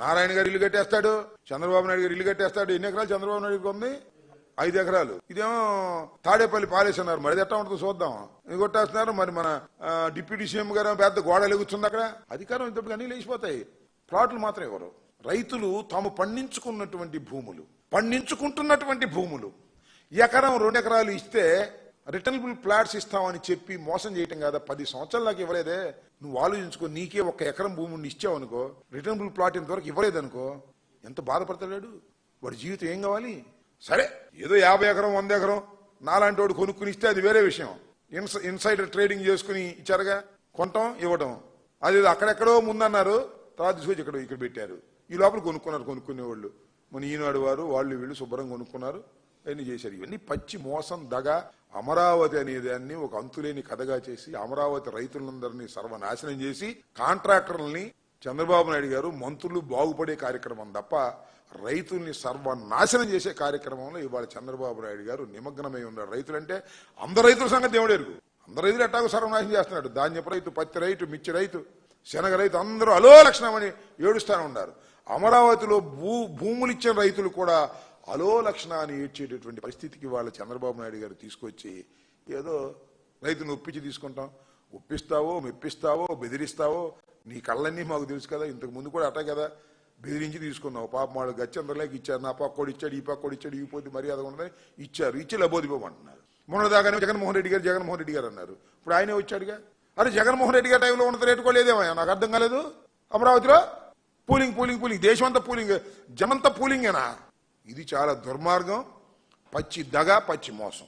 నారాయణ గారు ఇల్లు కట్టేస్తాడు చంద్రబాబు నాయుడు గారు ఇల్లు కట్టేస్తాడు. ఎన్ని ఎకరాలు చంద్రబాబు నాయుడు ఉంది? ఐదు ఎకరాలు. ఇదేమో తాడేపల్లి పాలేస్తున్నారు మరి ఎట్లా ఉంటుందో చూద్దాం. ఇది కొట్టేస్తున్నారు. మరి మన డిప్యూటీ సీఎం గారు పెద్ద గోడ ఎగుతుంది అక్కడ. అధికారం ఇంతటికి అన్ని లేచిపోతాయి. ప్లాట్లు మాత్రం ఇవ్వరు రైతులు తాము పండించుకున్నటువంటి భూములు పండించుకుంటున్నటువంటి భూములు. ఎకరం రెండు ఎకరాలు ఇస్తే రిటర్నబుల్ ప్లాట్స్ ఇస్తామని చెప్పి మోసం చేయటం కదా? పది సంవత్సరాల దాకా ఇవ్వలేదే. నువ్వు ఆలోచించుకో నీకే ఒక ఎకరం భూమిని ఇచ్చావు అనుకో రిటర్నబుల్ ప్లాట్ ఇంతవరకు ఇవ్వలేదనుకో ఎంత బాధపడతాడు వాడి జీవితం ఏం కావాలి? సరే ఏదో యాభై ఎకరం వంద ఎకరం నాలాంటి వాడు కొనుక్కుని ఇస్తే అది వేరే విషయం. ఇన్స్ ఇన్సైడర్ ట్రేడింగ్ చేసుకుని ఇచ్చారుగా? కొంటాం ఇవ్వటం. అది అక్కడెక్కడో ముందన్నారు తర్వాత తీసుకొచ్చి ఇక్కడ ఇక్కడ పెట్టారు. ఈ లోపల కొనుక్కున్నారు కొనుక్కునే వాళ్ళు మన ఈనాడు వారు వాళ్ళు వీళ్ళు శుభ్రంగా కొనుక్కున్నారు అన్ని చేశారు. ఇవన్నీ పచ్చి మోసం దగ అమరావతి అనే దాన్ని ఒక అంతులేని కథగా చేసి అమరావతి రైతులందరినీ సర్వనాశనం చేసి కాంట్రాక్టర్లని చంద్రబాబు నాయుడు గారు మంత్రులు బాగుపడే కార్యక్రమం తప్ప రైతుల్ని సర్వనాశనం చేసే కార్యక్రమంలో ఇవాళ చంద్రబాబు నాయుడు గారు నిమగ్నమై ఉన్నారు. రైతులంటే అందరు రైతుల సంగతి దేవుడు అందరు రైతులు ఎట్టాగో సర్వనాశనం చేస్తున్నాడు ధాన్యపు రైతు పత్తి రైతు మిర్చి రైతు శనగ రైతు అందరూ అలో లక్షణమని ఏడుస్తానే ఉన్నారు. అమరావతిలో భూ భూములు ఇచ్చిన రైతులు కూడా అలో లక్షణాన్ని ఏడ్చేటటువంటి పరిస్థితికి వాళ్ళ చంద్రబాబు నాయుడు గారు తీసుకొచ్చి ఏదో రైతును ఒప్పించి తీసుకుంటాం. ఒప్పిస్తావో మెప్పిస్తావో బెదిరిస్తావో నీ కళ్ళన్నీ మాకు తెలుసు కదా ఇంతకు ముందు కూడా అట్ట కదా. బెదిరించి తీసుకున్నావు. పాప వాళ్ళు గచ్చందరలేక ఇచ్చారు. నా పక్కోడు ఇచ్చాడు ఈ పక్కోడు ఇచ్చాడు ఈ పోతే మర్యాద ఉండదని ఇచ్చారు. ఇచ్చి లబోదిపోమంటున్నారు. మొన్నదాకానే జగన్మోహన్ రెడ్డి గారు జగన్మోహన్ రెడ్డి గారు అన్నారు. ఇప్పుడు ఆయనే వచ్చాడుగా? అరే జగన్మోహన్ రెడ్డి గారి టైంలో ఉన్నది రేటు కూడా లేదేమయ్యా నాకు అర్థం కాలేదు. అమరావతిలో పూలింగ్ పూలింగ్ పూలింగ్. దేశం అంతా పూలింగ్ జనంతా పూలింగేనా? ఇది చాలా దుర్మార్గం పచ్చి దగ పచ్చి మోసం.